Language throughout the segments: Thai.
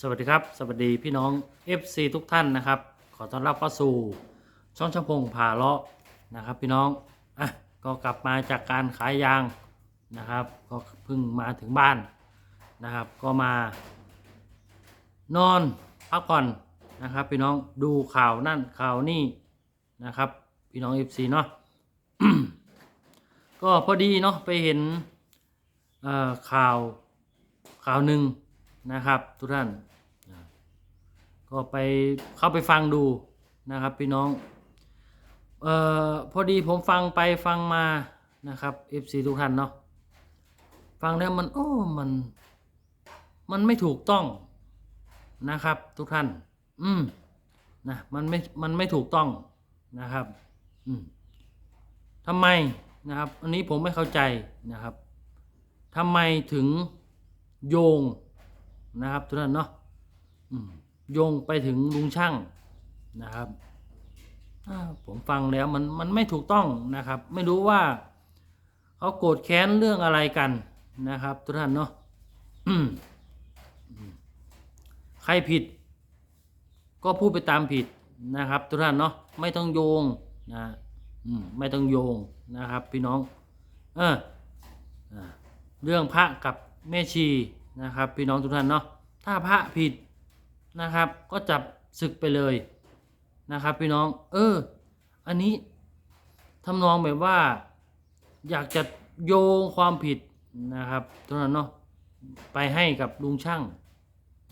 สวัสดีครับ สวัสดีพี่น้อง FC ทุกท่านนะครับ ขอต้อนรับเข้าสู่ช่องช่างพงผ่าเลาะนะครับ พี่น้องอะก็กลับมาจากการขายยางนะครับ ก็เพิ่งมาถึงบ้านนะครับ ก็มา นอนพักผ่อนนะครับ พี่น้องดูข่าวนั่นข่าวนี่นะครับ พี่น้อง FC เนาะก็พอดีเนาะไปเห็นข่าวข่าวหนึ่ง นะครับ ทุกท่านก็ไปเข้าไปฟังดูนะครับ พี่น้องเอ่อพอดีผมฟังไปฟังมานะครับ FC ทุกท่านเนาะฟังแล้วมันโอ้มันมันไม่ถูกต้องนะครับ ทุกท่าน อืมนะมันไม่มันไม่ถูกต้องนะครับ อืมทำไมนะครับ อันนี้ผมไม่เข้าใจนะครับทำไมถึงโยง นะครับทุกท่านเนาะโยงไปถึงลุงช่างนะครับผมฟังแล้วมันมันไม่ถูกต้องนะครับ ไม่รู้ว่าเขาโกรธแค้นเรื่องอะไรกันนะครับทุกท่านเนาะใครผิด ก็พูดไปตามผิดนะครับทุกท่านเนาะไม่ต้องโยงนะไม่ต้องโยงนะครับ พี่น้อง เออเรื่องพระกับแม่ชีนะครับ พี่น้องทุกท่านเนาะ ถ้าพระผิดนะครับ ก็จับศึกไปเลยนะครับ พี่น้อง เออ อันนี้ทำนองแบบว่า อยากจะโยงความผิดนะครับทุกท่านเนาะไปให้กับลุงช่าง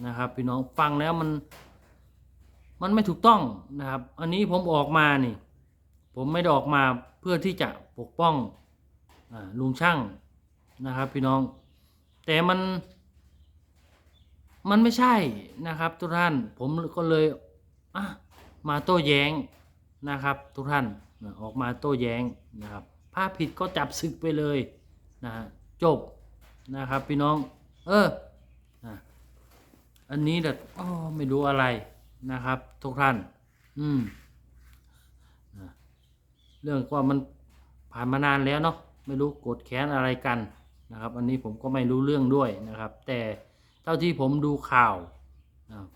นะครับ พี่น้องฟังแล้วมัน มันไม่ถูกต้องนะครับ อันนี้ผมออกมานี่ ผมไม่ได้ออกมาเพื่อที่จะปกป้องอลุงช่างนะครับ พี่น้อง แต่มัน มันไม่ใช่นะครับ ทุกท่านผมก็เลยมาโต้แย้งนะครับ ทุกท่านออกมาโต้แย้งนะครับภาพผิดก็จับศึกไปเลยนะฮะจบนะครับพี่น้อง เอออันนี้แบบอ๋อไม่รู้อะไรนะครับ ทุกท่าน อืมเรื่องว่ามันผ่านมานานแล้วเนาะไม่รู้โกรธแค้นอะไรกันนะครับ อันนี้ผมก็ไม่รู้เรื่องด้วยนะครับ แต่ เท่าที่ผมดูข่าว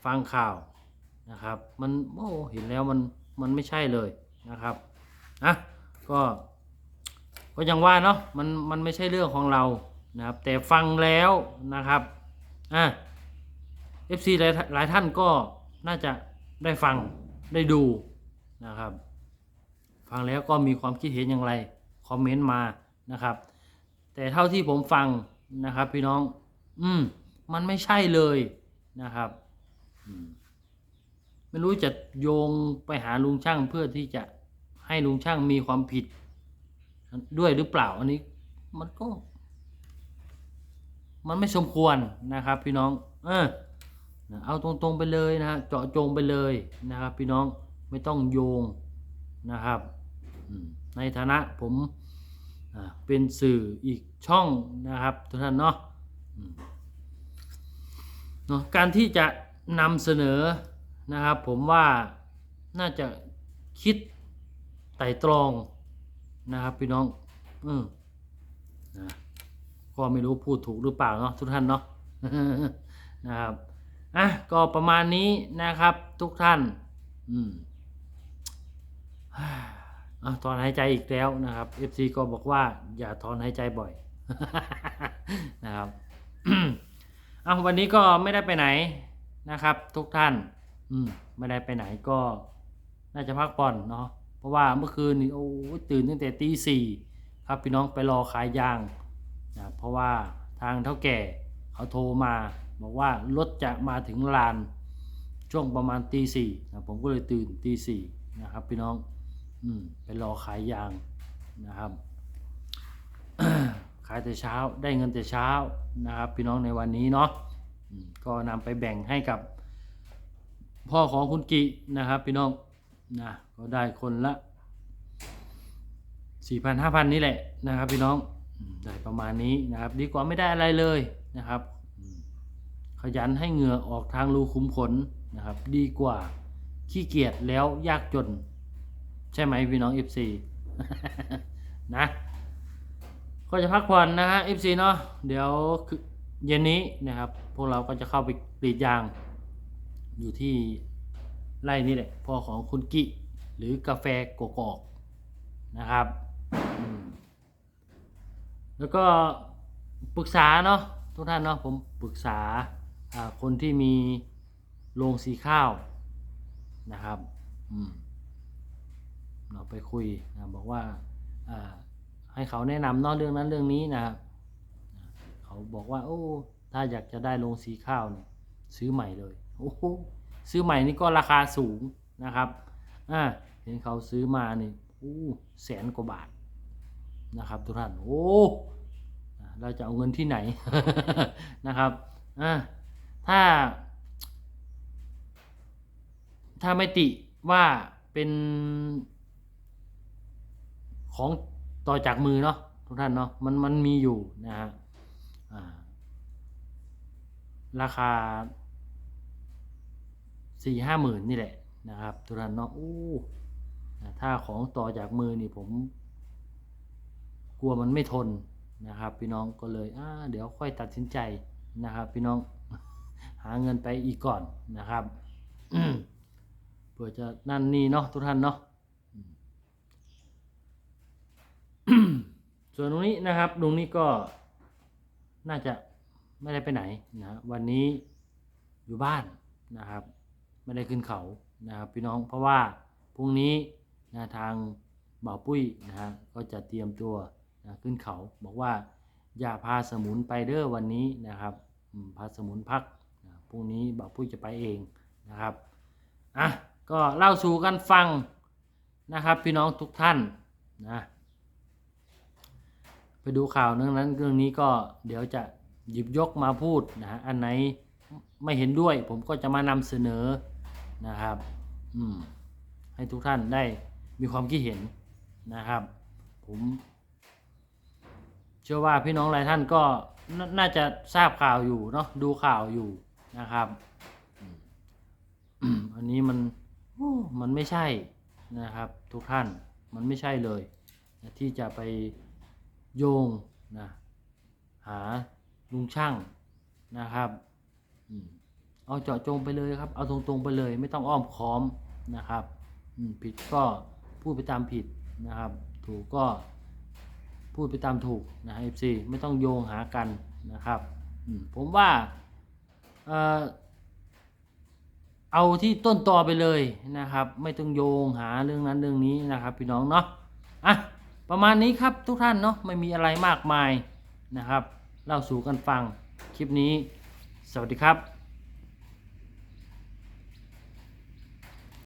ฟังข่าวนะครับ มันโอ้เห็นแล้วมันมันไม่ใช่เลยนะครับอะก็ก็ยังว่าเนาะมันมันไม่ใช่เรื่องของเรานะครับ แต่ฟังแล้วนะครับอะ FC หลายหลายท่านก็น่าจะได้ฟังได้ดูนะครับ ฟังแล้วก็มีความคิดเห็นอย่างไรคอมเมนต์มานะครับ แต่เท่าที่ผมฟังนะครับ พี่น้อง อืม มันไม่ใช่เลยนะครับไม่รู้จะโยงไปหาลุงช่างเพื่อที่จะให้ลุงช่างมีความผิด ด้วยหรือเปล่าอันนี้มันก็ มันไม่สมควรนะครับ พี่น้อง เออเอาตรงๆไปเลยนะเจาะจงไปเลยนะครับ พี่น้องไม่ต้องโยงนะครับในฐานะผมเป็นสื่ออีกช่องนะครับทุกท่านเนาะ เนาะการที่จะนำเสนอนะครับผมว่าน่าจะคิดไต่ตรองนะครับพี่น้องอืมนะก็ไม่รู้พูดถูกหรือเปล่าเนาะทุกท่านเนาะนะครับอะก็ประมาณนี้นะครับทุกท่านอืมอะถอนหายใจอีกแล้วนะครับ FC ก็บอกว่าอย่าถอนหายใจบ่อยนะครับ อะวันนี้ก็ไม่ได้ไปไหนนะครับ ทุกท่าน อืมไม่ได้ไปไหนก็น่าจะพักผ่อนเนาะเพราะว่าเมื่อคืนนี่โอ้ตื่นตั้งแต่ตีสี่ครับพี่น้องไปรอขายยางนะเพราะว่าทางเท่าแก่เขาโทรมาบอกว่ารถจะมาถึงลานช่วงประมาณตีสี่นะผมก็เลยตื่นตีสี่นะครับ พี่น้อง อืมไปรอขายยางนะครับ ขายแต่เช้าได้เงินแต่เช้านะครับ พี่น้องในวันนี้เนาะก็นำไปแบ่งให้กับพ่อของคุณกินะครับ พี่น้องนะก็ได้คนละสี่พันห้าพันนี่แหละนะครับ พี่น้องได้ประมาณนี้นะครับ ดีกว่าไม่ได้อะไรเลยนะครับ ขยันให้เหงื่อออกทางรูขุมขนนะครับ ดีกว่าขี้เกียจแล้วยากจน ใช่ไหมพี่น้อง FC นะ ก็จะพักผ่อนนะฮะ FC เนาะเดี๋ยวคือเย็นนี้นะครับ พวกเราก็จะเข้าไปกรีดยาง อยู่ที่ไร่นี่แหละพ่อของคุณกิหรือกาแฟกกอกนะครับ แล้วก็ปรึกษาเนาะทุกท่านเนาะผมปรึกษาอ่าคนที่มีโรงสีข้าวนะครับอืมเราไปคุยนะบอกว่าอ่า ให้เขาแนะนำนาะเรื่องนั้นเรื่องนี้นะครับเขาบอกว่า โอ้ ถ้าอยากจะได้โรงสีข้าวเนี่ยซื้อใหม่เลยโอ้ซื้อใหม่นี่ก็ราคาสูงนะครับอ่าเห็นเขาซื้อมานี่โอ้แสนกว่าบาทนะครับทุกท่านโอ้เราจะเอาเงินที่ไหนนะครับอ่าถ้า ถ้าไม่ติว่าเป็นของ ต่อจากมือเนาะทุกท่านเนาะมันมันมีอยู่นะฮะราคาสี่ห้าหมื่นนี่แหละนะครับทุกท่านเนาะโอ้ถ้าของต่อจากมือนี่ผม กลัวมันไม่ทนนะครับ พี่น้องก็เลยอ่าเดี๋ยวค่อยตัดสินใจนะครับ พี่น้องหาเงินไปอีกก่อนนะครับเพื่อจะนั่นนี่เนาะทุกท่านเนาะ ส่วนตรงนี้นะครับตรงนี้ก็น่าจะไม่ได้ไปไหนนะวันนี้อยู่บ้านนะครับ ไม่ได้ขึ้นเขานะครับพี่น้องเพราะว่าพรุ่งนี้นะทางบ่าวปุ้ยนะฮะก็จะเตรียมตัวนะขึ้นเขา บอกว่าอย่าพาสมุนไปเด้อวันนี้นะครับพาสมุนพักนะพรุ่งนี้บ่าวปุ้ยจะไปเองนะครับอะก็เล่าสู่กันฟังนะครับพี่น้องทุกท่านนะ ไปดูข่าวเรื่องนั้นเรื่องนี้ก็เดี๋ยวจะหยิบยกมาพูดนะฮะอันไหนไม่เห็นด้วย ผมก็จะมานำเสนอนะครับอืมให้ทุกท่านได้มีความคิดเห็นนะครับ ผมเชื่อว่าพี่น้องหลายท่านก็นน่าจะทราบข่าวอยู่เนาะดูข่าวอยู่นะครับอันนี้มันมันไม่ใช่นะครับ ทุกท่านมันไม่ใช่เลย ที่จะไป โยงนะหาลุงช่างนะครับเอาเจาะจงไปเลยครับ เอาตรงๆไปเลย ไม่ต้องอ้อมค้อมนะครับผิดก็พูดไปตามผิดนะครับ ถูกก็พูดไปตามถูกนะ FC ไม่ต้องโยงหากันนะครับผมว่าเอาที่ต้นตอไปเลยนะครับ ไม่ต้องโยงหาเรื่องนั้นเรื่องนี้นะครับ พี่น้องเนาะอะ ประมาณนี้ครับทุกท่านเนาะไม่มีอะไรมากมายนะครับ เล่าสู่กันฟังคลิปนี้ สวัสดีครับ